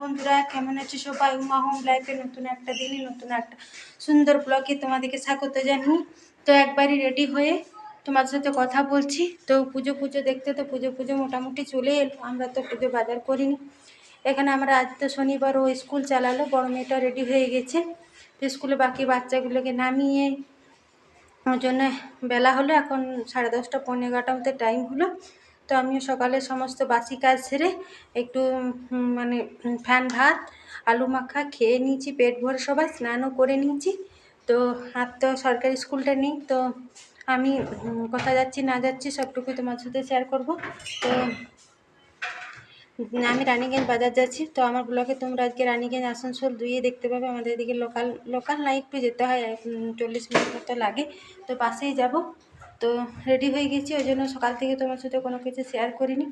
বন্ধুরা, কেমন আছো সবাই? উমা হোম লাইফে নতুন একটা দিনে, নতুন একটা সুন্দর ব্লগে তোমাদেরকে স্বাগত জানি তো একবারই রেডি হয়ে তোমার সাথে কথা বলছি। তো পুজো পুজো দেখতে তো পুজো পুজো মোটামুটি চলে এলো। আমরা তো পুজো বাজার করিনি। এখানে আমরা আজ তো শনিবার ও স্কুল চালালো। বড় মেয়েটা রেডি হয়ে গেছে। তো স্কুলে বাকি বাচ্চাগুলোকে নামিয়ে ওর জন্য বেলা হলো। এখন সাড়ে দশটা পনেরো এগারোটা মতো টাইম হলো। তো আমিও সকালে সমস্ত বাসি কাজ সেরে একটু মানে ফ্যান, ভাত, আলু মাখা খেয়ে নিয়েছি, পেট ভরে সবাই স্নানও করে নিয়েছি। তো আর তো সরকারি স্কুলটা নেই, তো আমি কোথায় যাচ্ছি না যাচ্ছি সবটুকুই তোমার সাথে শেয়ার করব। তো আমি রানীগঞ্জ বাজার যাচ্ছি, তো আমার ব্লগে তোমরা আজকে রানীগঞ্জ, আসানসোল দুইয়ে দেখতে পাবে। আমাদের এদিকে লোকাল লোকাল না, একটু যেতে হয় চল্লিশ মিনিট মতো লাগে। তো বাসেই যাব। তো রেডি হয়ে গেছি, ওই জন্য সকাল থেকে তোমার সাথে কোনো কিছু শেয়ার করিনি।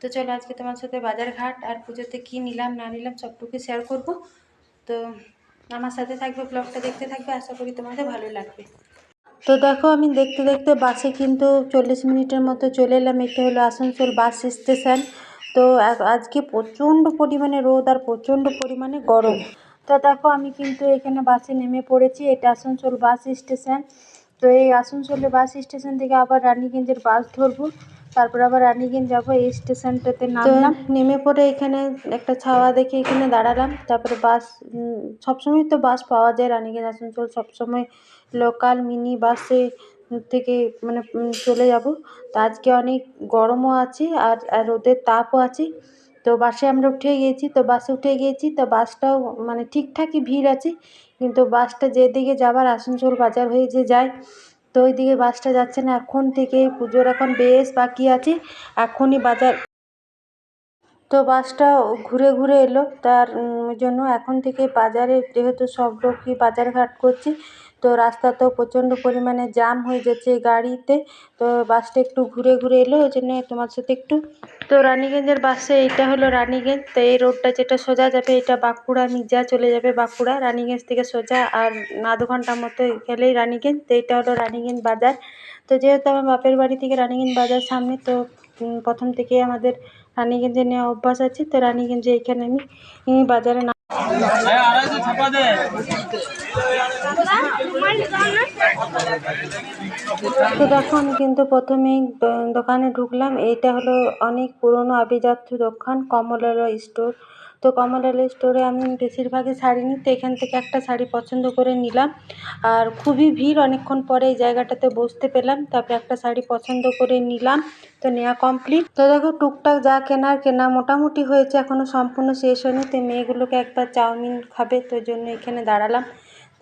তো চলো আজকে তোমার সাথে বাজার ঘাট আর পুজোতে কী নিলাম, না নিলাম, সবটুকু শেয়ার করব। তো আমার সাথে থাকবে ব্লগটা দেখতে থাকবে, আশা করি তোমাদের ভালো লাগবে। তো দেখো, আমি দেখতে দেখতে বাসে কিন্তু চল্লিশ মিনিটের মতো চলে এলাম, এটা হলো আসানসোল বাস স্টেশন। তো আজকে প্রচণ্ড পরিমাণে রোদ আর প্রচণ্ড পরিমাণে গরম। তো দেখো, আমি কিন্তু এখানে বাসে নেমে পড়েছি, এটা আসানসোল বাস স্টেশন। তো এই আসানসোলে বাস স্টেশন থেকে আবার রানীগঞ্জের বাস ধরবো। তারপর আবার রানীগঞ্জ যাব এই স্টেশনটাতে নামলাম। নেমে পড়ে এখানে একটা ছাওয়া দেখে এখানে দাঁড়ালাম। তারপরে বাস সবসময় তো বাস পাওয়া যায় রানীগঞ্জ আসানসোল সবসময় লোকাল মিনি বাসে থেকে মানে চলে যাব। তো আজকে অনেক গরমও আছে আর আর রোদের তাপও আছে। তো বাসে আমরা উঠে গিয়েছি, তো বাসে উঠে গিয়েছি, তো বাসটাও মানে ঠিকঠাকই ভিড় আছে। কিন্তু বাসটা যেদিকে যাবার আসানসোল বাজার হয়ে যে যায়, তো ওইদিকে বাসটা যাচ্ছে না। এখন থেকে পুজোর এখন বেশ বাকি আছে। এখনই বাজার তো বাসটা ঘুরে ঘুরে এলো। তার জন্য এখন থেকে বাজারে যেহেতু সব লোকই বাজার ঘাট করছে, তো রাস্তাতেও প্রচণ্ড পরিমাণে জ্যাম হয়ে যাচ্ছে গাড়িতে। তো বাসটা একটু ঘুরে ঘুরে এলো, ওই জন্য তোমার সাথে একটু। তো রানীগঞ্জের বাসে এইটা হলো রানীগঞ্জ। তো এই রোডটা যেটা সোজা যাবে, এটা বাঁকুড়া মির্জা চলে যাবে বাঁকুড়া। রানীগঞ্জ থেকে সোজা আর আধ ঘণ্টার মতো গেলেই রানীগঞ্জ। তো এটা হলো রানীগঞ্জ বাজার। তো যেহেতু আমার বাপের বাড়ি থেকে রানীগঞ্জ বাজার সামনে, তো প্রথম থেকে আমাদের রানীগঞ্জে নেওয়া অভ্যাস আছে। তো রানীগঞ্জে এখানে আমি বাজারে না তো দেখো আমি কিন্তু প্রথমেই দোকানে ঢুকলাম। এইটা হলো অনেক পুরনো আভিজাত্য দোকান কমলালয় স্টোর তো কমলালয় স্টোরে আমি বেশিরভাগই শাড়ি নিই, তো এখান থেকে একটা শাড়ি পছন্দ করে নিলাম। আর খুবই ভিড়, অনেকক্ষণ পরে এই জায়গাটাতে বসতে পেলাম, তারপরে একটা শাড়ি পছন্দ করে নিলাম, তো নেওয়া কমপ্লিট তো দেখো, টুকটাক যা কেনার কেনা মোটামুটি হয়েছে এখনও সম্পূর্ণ শেষ হয়নি, তো মেয়েগুলোকে একবার চাউমিন খাবে, তো জন্য এখানে দাঁড়ালাম।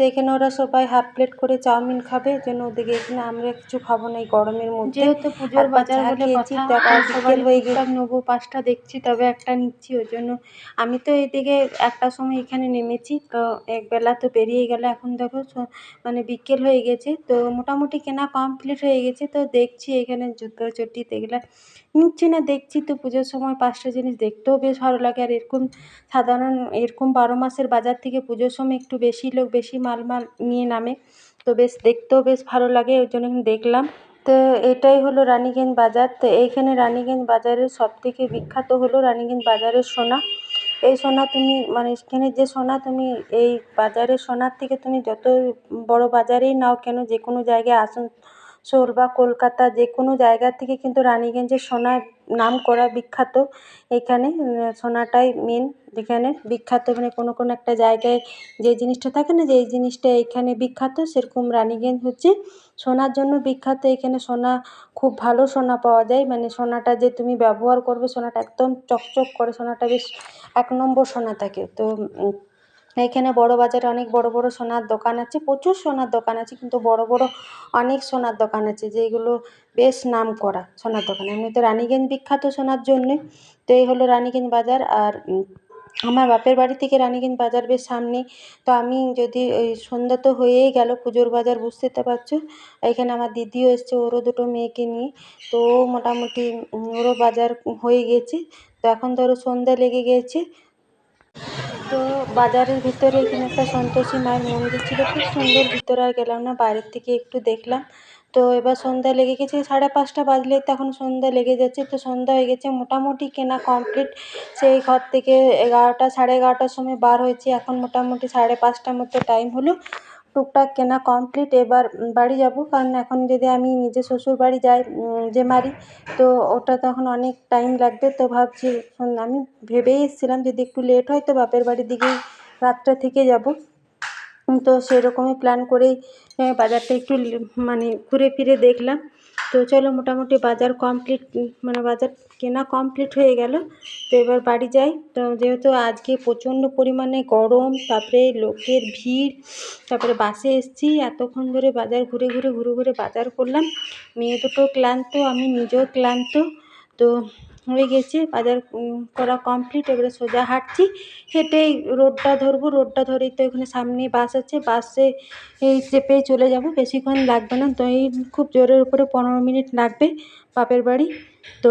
তো এখানে ওরা সবাই হাফ প্লেট করে চাউমিন খাবে। জন্য ওদিকে এখানে আমরা কিছু খাব না এই গরমের মধ্যে। যেহেতু পুজোর বাজার বলে বিকেল হয়ে গেছে। নেব পাঁচটা দেখছি তবে একটা নিচ্ছি ওই জন্য আমি তো এদিকে একটা সময় এখানে নেমেছি তো এক বেলা তো পেরিয়ে গেল। এখন দেখো মানে বিকেল হয়ে গেছে তো মোটামুটি কেনা কমপ্লিট হয়ে গেছে তো দেখছি এখানে জুতো চটি এগুলা নিচ্ছি না দেখছি তো পুজোর সময় পাঁচটা জিনিস দেখতেও বেশ ভালো লাগে। আর এরকম সাধারণ এরকম বারো মাসের বাজার থেকে পুজোর সময় একটু বেশি লোক বেশি মাল মাল নিয়ে নামে। তো বেশ, দেখতেও বেশ ভালো লাগে, ওই জন্য দেখলাম। তো এটাই হলো রানীগঞ্জ বাজার। তো এইখানে রানীগঞ্জ বাজারের সব থেকে বিখ্যাত হলো রানীগঞ্জ বাজারের সোনা। এই সোনা তুমি মানে এখানে যে সোনা তুমি, এই বাজারের সোনার থেকে তুমি যত বড় বাজারেই নাও কেন, যে কোনো জায়গায় আসানসোল বা কলকাতা যে কোনো জায়গা থেকে কিন্তু রানীগঞ্জের সোনা নাম করা বিখ্যাত। এখানে সোনাটাই মেন যেখানে বিখ্যাত মানে কোনো কোনো একটা জায়গায় যে জিনিসটা থাকে না যে এই জিনিসটা এখানে বিখ্যাত, সেরকম রানীগঞ্জ হচ্ছে সোনার জন্য বিখ্যাত। এখানে সোনা, খুব ভালো সোনা পাওয়া যায়। মানে সোনাটা যে তুমি ব্যবহার করবে, সোনাটা একদম চকচক করে, সোনাটা বেশ এক নম্বর সোনা থাকে। তো উম, এইখানে বড় বাজারে অনেক বড় বড় সোনার দোকান আছে প্রচুর সোনার দোকান আছে কিন্তু বড় বড় অনেক সোনার দোকান আছে যেগুলো বেশ নাম করা সোনার দোকান। এমনিতে রানীগঞ্জ বিখ্যাত সোনার জন্যে তো এই হলো রানীগঞ্জ বাজার আর আমার বাপের বাড়ি থেকে রানীগঞ্জ বাজার বেশ সামনে। তো আমি যদি ওই সন্ধ্যা তো হয়েই গেল পুজোর বাজার বুঝতে পারছ এখানে আমার দিদিও এসছে ওরও দুটো মেয়েকে নিয়ে। তো মোটামুটি ওরও বাজার হয়ে গেছে তো এখন ধরো সন্ধ্যা লেগে গিয়েছে তো বাজারের ভিতরে এখানে একটা সন্তোষী মায়ের মন্দির ছিল। খুব সুন্দর ভিতরে আর গেলাম না, বাইরের থেকে একটু দেখলাম। তো এবার সন্ধ্যা লেগে গেছে, সাড়ে পাঁচটা বাজলে তো এখন সন্ধ্যা লেগে যাচ্ছে। তো সন্ধ্যা হয়ে গেছে, মোটামুটি কেনা কমপ্লিট সেই ঘর থেকে এগারোটা, সাড়ে এগারোটার সময় বার হয়েছি। এখন মোটামুটি সাড়ে পাঁচটার মতো টাইম হলো। টুকটাক কেনা কমপ্লিট এবার বাড়ি যাব। কারণ এখন যদি আমি নিজের শ্বশুরবাড়ি যাই যে মারি তো ওটা তখন অনেক টাইম লাগবে। তো ভাবছি আমি ভেবেই এসেছিলাম যদি একটু লেট হয়, তো বাপের বাড়ির দিকেই রাতটা থেকে যাব। তো সেরকমই প্ল্যান করেই বাজারটা একটু মানে ঘুরে ফিরে দেখলাম। তো চলো মোটামুটি বাজার কমপ্লিট মানে বাজার কেনা কমপ্লিট হয়ে গেল। তো এবার বাড়ি যাই। তো যেহেতু আজকে প্রচণ্ড পরিমাণে গরম, তারপরে লোকের ভিড়, তারপরে বাসে এসেছি, এতক্ষণ ধরে বাজার ঘুরে ঘুরে ঘুরে ঘুরে বাজার করলাম। মেয়ে দুটো ক্লান্ত, আমি নিজেও ক্লান্ত। তো হয়ে গেছে, বাজার করা কমপ্লিট এবারে সোজা হাঁটছি, হেঁটেই রোডটা ধরবো, রোডটা ধরেই তো এখানে সামনে বাস আছে, বাসে এই চেপেই চলে যাব, বেশিক্ষণ লাগবে না, তো এই খুব জোরের উপরে পনেরো মিনিট লাগবে বাপের বাড়ি, তো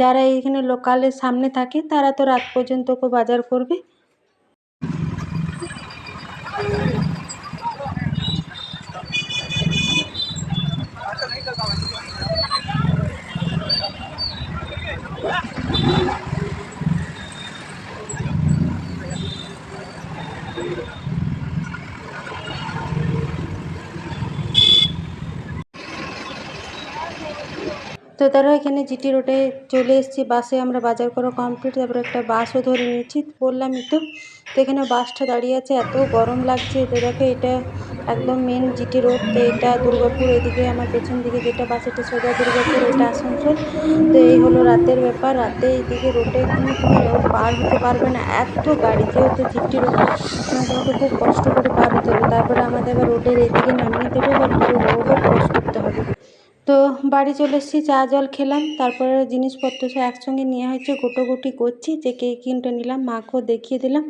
যারা এইখানে লোকালের সামনে থাকে, তারা তো রাত পর্যন্ত বাজার করবে। you. তো তারা এখানে জিটি রোডে চলে এসেছি। বাসে আমরা বাজার করা কমপ্লিট তারপরে একটা বাসও ধরে নিয়েছি। বললামই তো তো এখানে বাসটা দাঁড়িয়ে আছে। এত গরম লাগছে। তো দেখো, এটা একদম মেন জিটি রোড তো এটা দুর্গাপুর এদিকে, আমার পেছন দিকে যেটা বাস এটা সোজা দুর্গাপুর, এটা আসানসোল। তো এই হলো রাতের ব্যাপার। রাতে এইদিকে রোডে কোনো পার হতে পারবে না। এত গাড়ি, যেহেতু জিটি রোড তোমাকে খুব কষ্ট করে পার হতে হবে। তারপরে আমাদের আবার রোডের এদিকে নামিয়ে দেবে এবার পুরো রোডও ক্রস করতে হবে। তো বাড়ি চলে এসেছি, চা, জল খেলাম। তারপরে জিনিসপত্র সব একসঙ্গে নেওয়া হয়েছে গোটোগুটি করছি, যে কে কিনটা নিলাম, মাকেও দেখিয়ে দিলাম।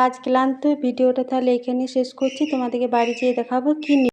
আজ ক্লান্ত, ভিডিওটা তাহলে এখানে শেষ করছি। তোমাদেরকে বাড়ি যেয়ে দেখাবো কী